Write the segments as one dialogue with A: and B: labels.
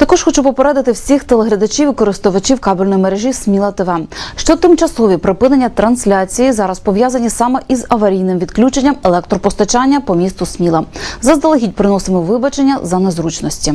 A: Також хочу попередити всіх телеглядачів і користувачів кабельної мережі Сміла ТВ, що тимчасові припинення трансляції зараз пов'язані саме із аварійним відключенням електропостачання по місту Сміла. Заздалегідь приносимо вибачення за незручності.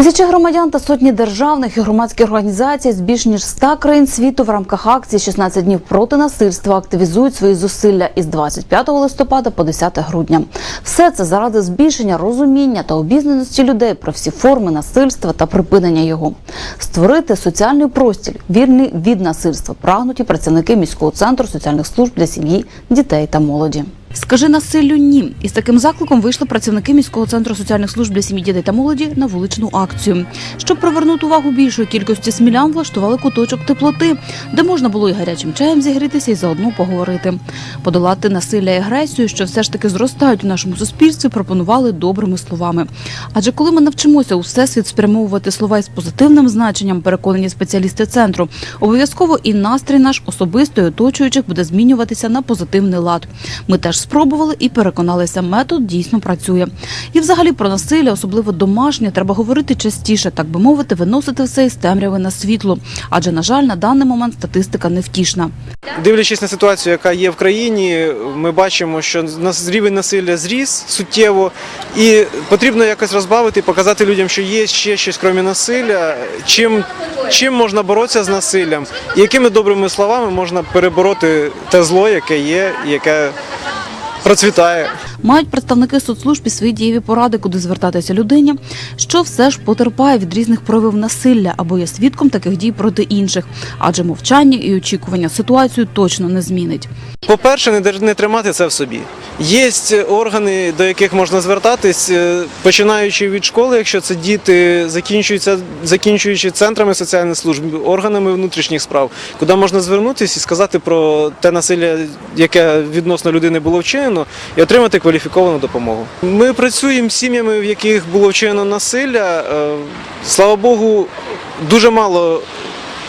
A: Тисячі громадян та сотні державних і громадських організацій з більш ніж 100 країн світу в рамках акції «16 днів проти насильства активізують свої зусилля із 25 листопада по 10 грудня. Все це заради збільшення розуміння та обізнаності людей про всі форми насильства та припинення його. Створити соціальний простір, вільний від насильства, прагнуть і працівники міського центру соціальних служб для сім'ї, дітей та молоді. Скажи насиллю ні. Із таким закликом вийшли працівники міського центру соціальних служб для сім'ї, дітей та молоді на вуличну акцію. Щоб привернути увагу більшої кількості смілян, влаштували куточок теплоти, де можна було і гарячим чаєм зігрітися, і заодно поговорити. Подолати насилля і агресію, що все ж таки зростають у нашому суспільстві, пропонували добрими словами. Адже коли ми навчимося у всесвіт спрямовувати слова із позитивним значенням, переконані спеціалісти центру, обов'язково і настрій наш особисто і оточуючих буде змінюватися на позитивний лад. Ми теж спробували і переконалися, метод дійсно працює. І взагалі про насилля, особливо домашнє, треба говорити частіше, так би мовити, виносити все із темряви на світло. Адже, на жаль, на даний момент статистика невтішна.
B: Дивлячись на ситуацію, яка є в країні, ми бачимо, що рівень насилля зріс суттєво, і потрібно якось розбавити показати людям, що є ще щось крім насилля, чим, чим можна боротися з насиллям, і якими добрими словами можна перебороти те зло, яке є, яке процвітає.
A: Мають представники соцслужб і свої дієві поради, куди звертатися людині, що все ж потерпає від різних проявів насилля або є свідком таких дій проти інших, адже мовчання і очікування ситуацію точно не змінить.
B: По-перше, не, дер- не тримати це в собі. Є органи, до яких можна звертатись, е, починаючи від школи, якщо це діти, закінчуються, закінчуючи центрами соціальних служб, органами внутрішніх справ, куди можна звернутися і сказати про те насилля, яке відносно людини було вчинено, і отримати кваліфіковану допомогу. Ми працюємо з сім'ями, в яких було вчинено насилля. Е, Слава Богу, дуже мало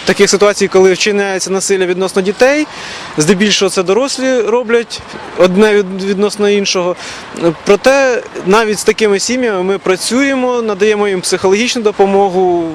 B: таких ситуацій, коли вчиняється насилля відносно дітей. Здебільшого це дорослі роблять одне відносно іншого. Проте навіть з такими сім'ями ми працюємо, надаємо їм психологічну допомогу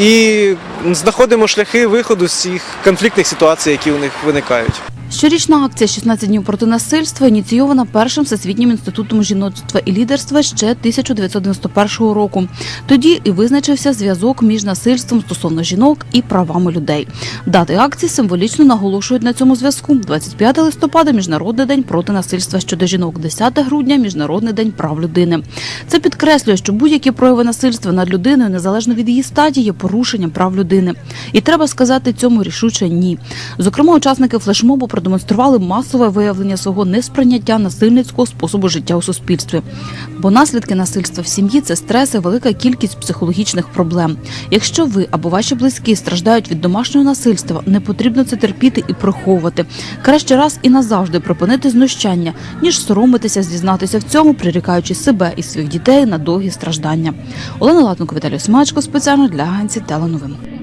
B: і знаходимо шляхи виходу з цих конфліктних ситуацій, які у них виникають.
A: Щорічна акція «16 днів проти насильства ініційована першим всесвітнім інститутом жіноцтва і лідерства ще 1991 року. Тоді і визначився зв'язок між насильством стосовно жінок і правами людей. Дати акції символічно наголошують на цьому зв'язку. 25 листопада міжнародний день проти насильства щодо жінок, 10 грудня міжнародний день прав людини. Це підкреслює, що будь-які прояви насильства над людиною, незалежно від її статі, є порушенням прав людини. І треба сказати цьому рішуче ні. Зокрема, учасники флешмобу продемонстрували масове виявлення свого несприйняття насильницького способу життя у суспільстві. Бо наслідки насильства в сім'ї це стрес і велика кількість психологічних проблем. Якщо ви або ваші близькі страждають від домашнього насильства, не потрібно це терпіти і приховувати. Краще раз і назавжди припинити знущання, ніж соромитися, зізнатися в цьому, прирікаючи себе і своїх дітей на довгі страждання. Олена Латенко, Віталій Смачко спеціально для агенції Теленовин.